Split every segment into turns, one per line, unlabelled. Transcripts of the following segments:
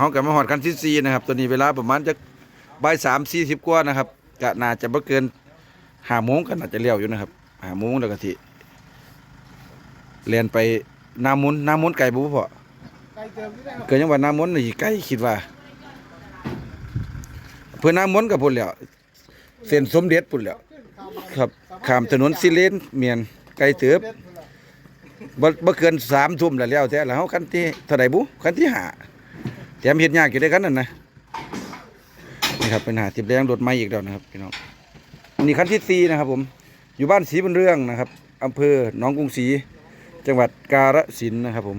เฮากับมาหอดกันที่สี่นะครับ ตัวนี้เวลาประมาณจะบ่ายสามสี่สิบกว่านะครับก็น่าจะบ่เกินห้าโมงก็น่าจะเลี้ยวอยู่นะครับห้าโมงแล้วก็ที่เรียนไปนามุนนามุนไก่บุพ
เติมที่ได้ครับ
เกิดยังว่านามุนนี่ไก่คิดว่า เพื่อนามุนกับพุ่นแล้วเส้นสมเด็จพุ่นแล้วครับข้ามถนนสิเลนเมียนไกลเติบบ่เกินสามทุ่มแล้วแล้วแต่แล้วเฮาคันที่เท่าใดบุคันที่ห้า แถมเฮ็ดยากอยู่ด้วยกันนั่นนะนี่ครับเป็นหาติบแรงรถไม้อีกแล้วนะครับพี่น้องนี่คันที่สี่นะครับ ผมอยู่บ้านศรีบุญเรื่องนะครับอำเภอหนองกรุงศรีจังหวัดกาฬสินธุ์นะครับ ผม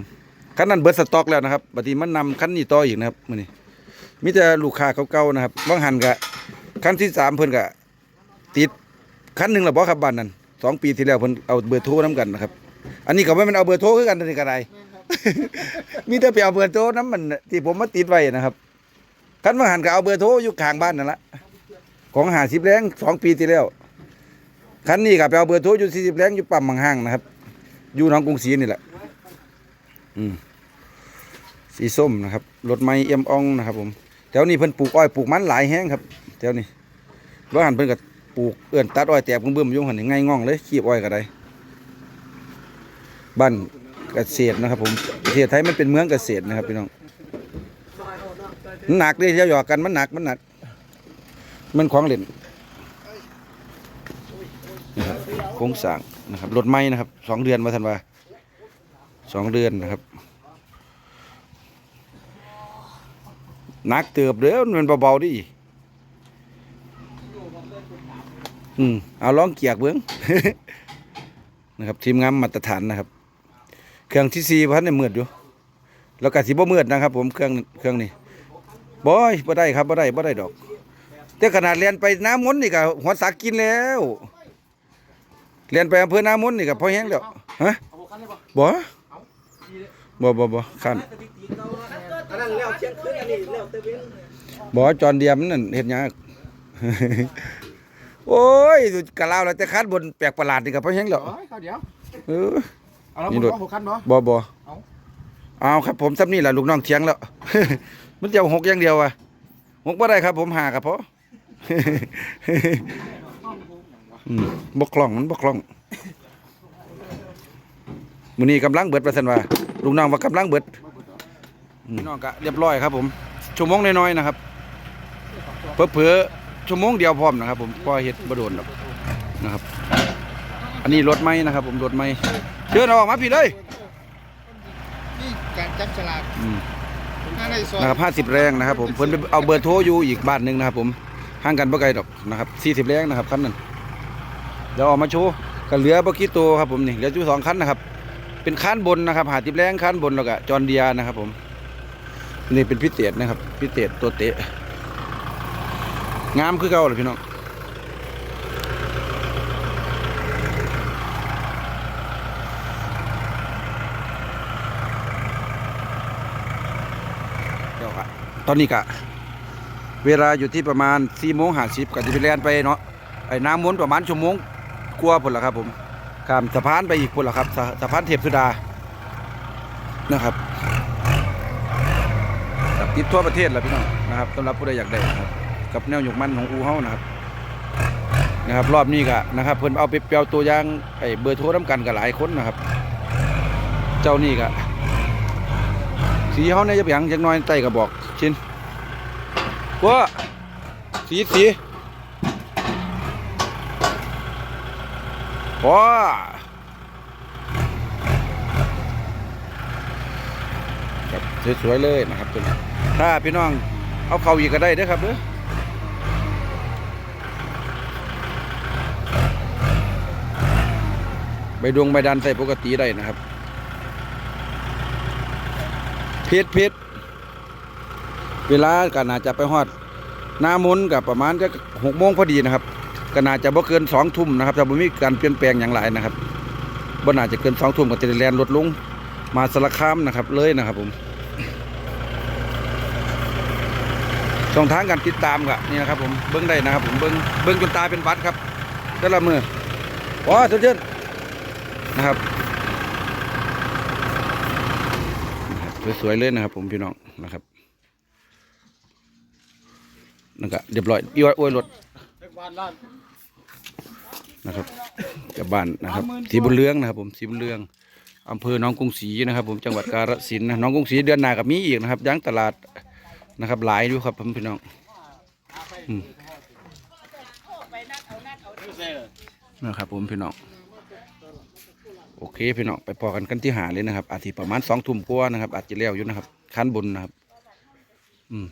คันนั้นเบิดสต็อกแล้วนะครับบัดนี้มันนำคันนี้ต่ออีกนะครับมื้อนี้มีแต่ลูกค้าเก่าๆนะครับบางหันก็คันที่สามเพิ่นก็ติดคันหนึ่งล้วบ่ครับบ้านนั้นสองปีที่แล้วเพิ่นเอาเบอร์โทรนํกันนะครับ อันนี้ก็ไม่มันเอาเบอร์โทรคือกันอันนี่ก็ได้มี แต่ไปเอาเบอร์โทรน้ำมันที่ผมมาติดไว้นะครับคันมาหันก็เอาเบอร์โทรอยู่ข้างบ้านนั่นละของหาสิบแรงสองปีที่แล้วคันนี้ก็ไปเอาเบอร์โทรอยู่สี่สิบแรงอยู่ปั๊มบางห้างนะครับ อยู่หนองกรุงศรีนี่แหละอืมสีส้มนะครับรถไม้เอี่ยมอ่องนะครับ ผมแถวนี้เพิ่นปลูกอ้อยปลูกมันหลายแห้งครับแถวนี้ว่าหันเพิ่นก็ปลูกเอื้อนตัดอ้อยแตกเบิ่มๆอยู่หันง่ายง่องเลยขีบอ้อยก็ได้บ้าน เกษตรนะครับ ผมประเทศไทยมันเป็นเมืองเกษตรนะครับพี่น้องมันหนักเลยเที่ยวหยอกกันมันหนักมันหนัก มันของเล่นนี่ครับโครงสางนะครับรถไม้นะครับสองเดือนมาทันว่าสองเดือนนะครับหนักเติบเด้อมันเบาๆดิอืมเอาลองเกียกเบิ้องนะครับ ทีมงานมาตรฐานนะครับ เครื่องที่สี่พันเนี่ยมืดอยู่ แล้วก็สีบ่มืดนะครับ ผมเครื่องเครื่องนี้บอยบ่ได้ครับบ่ได้บ่ได้ดอก แต่ขนาดเรียนไปน้ำมนต์นี่ก็หัวสักกินแล้วเรียนไปอำเภอน้ำมนต์นี่ก็พอแห้งแล้วฮะ
เอาบ่คันเลยบ่
บ่บ่บ่บ่คัน
อันนั้นแล้วเที่ยงคืนอันนี้แล้วเตเวน
บ่จอนเดียมนั่นเฮ็ดหยังโอ้ยกะลาวแล้วแต่คันบนแปลกประหลาดนี่ก็พอแห้งแล้ว
โอ้ยเอาเดี๋ยว
เออ
เอาแล้ว
นี่
ผม
โดด
เอาบ่คันบ่
บ่บ่
เอา
เอาครับผมซ้ำนี่แหละลูกน้องเถียงแล้ว มันจะเอาหกอย่างเดียวอะหกบ่ได้ครับ ผมหาครับพออืมบ่คล่องมันบ่คล่องมื้อนี้กำลังเบิดว่าซั่นว่าลูกน้องว่ากำลังเบิดพี่น้องก็เรียบร้อยครับผมชั่วโมงน้อยๆนะครับเผลอๆชั่วโมงเดียวพร้อมนะครับ ผมพอเฮ็ดบ่โดนหรอกนะครับ อันนี้รถไม้นะครับผมรถไม้เชิญเอาออกมาพี่เลย
นี่การจับฉลาก
อืม
ห้าในซอย
นะครับห้าสิบแรงนะครับผมเพิ่นไปเอาเบอร์โทรอยู่อีกบ้านหนึ่งนะครับผมห่างกันบ่ไกลดอกนะครับสี่สิบแรงนะครับคันนั้นเดี๋ยวออกมาโชว์ก็เหลือบ่กี่ตัวครับผมนี่เหลืออยู่สองคันนะครับ เป็นคันบนนะครับหาสิบแรงคันบนแล้วก็จอนเดียนะครับผมนี่เป็นพิเศษนะครับ พิเศษตัวเตะงามคือเก่าเลยพี่น้อง ดี๋ยวอะตอนนี้กะ เวลาอยู่ที่ประมาณ4โมง50ก็จะไปเรียนไปเนาะไอ้น้ำม้นประมาณชั่วโมงกว่าพุ่นละครับผมข้ามสะพานไปอีกพุ่นละครับสะสะพานเทพสุดานะครับครับติดทั่วประเทศแหละพี่น้องนะครับสำหรับผู้ใดอยากได้นะครับกับแนวหยกมันของอูเฮานะครับนะครับ รอบนี้ก็นะครับเพิ่นเอาไปเปียวตัวย่างไอ้เบอร์โทรน้ำกันกับหลายคนนะครับ เจ้านี่ก็ สีเฮาเนี่ยจะเปียงจักน้อยใต้กระบอกชิ้นว่าสีสีว้าครับสวยๆเลยนะครับตัวนี้ถ้าพี่น้องเอาเขาอีกก็ได้เด้อครับเด้อใบดวงใบดันใส่ปกติได้นะครับเพชรเพชรเวลาก็น่าจะไปฮอดหน้ามุนกับประมาณจะหกโมงพอดีนะครับก็น่าจะบ่เกินสองทุ่มนะครับถ้าบ่มีการเปลี่ยนแปลงอย่างไรนะครับบ่น่าจะเกินสองทุ่มก็จะได้แลนลดลงมาสารคามนะครับเลยนะครับผมช่องทางการติดตามก็นี่นะครับผมเบิ้งได้นะครับผมเบิ้งเบิ้งจนตาเป็นวัดครับแต่ละมือว้าสุดยอดนะครับ สวยๆเลยนะครับผมพี่น้องนะครับนั่นก็เรียบร้อยอีว่าโอ้ยรถ
นะ
ครับกับบ้านนะครับสีบุญเรืองนะครับ ผมสีบุญเรืองอำเภอหนองกรุงศรีนะครับ ผมจังหวัดกาฬสินธุ์นะหนองกรุงศรีเดือนหน้ากับมีอีกนะครับย่างตลาดนะครับ หลายอยู่ครับผมพี่น้องนะครับผมพี่น้อง โอเคพี่น้องไปพอกันกันที่หาเลยนะครับ อาทิประมาณสองทุ่มกว่านะครับ อาจจะแล้วอยู่นะครับขั้นบนนะครับ อืม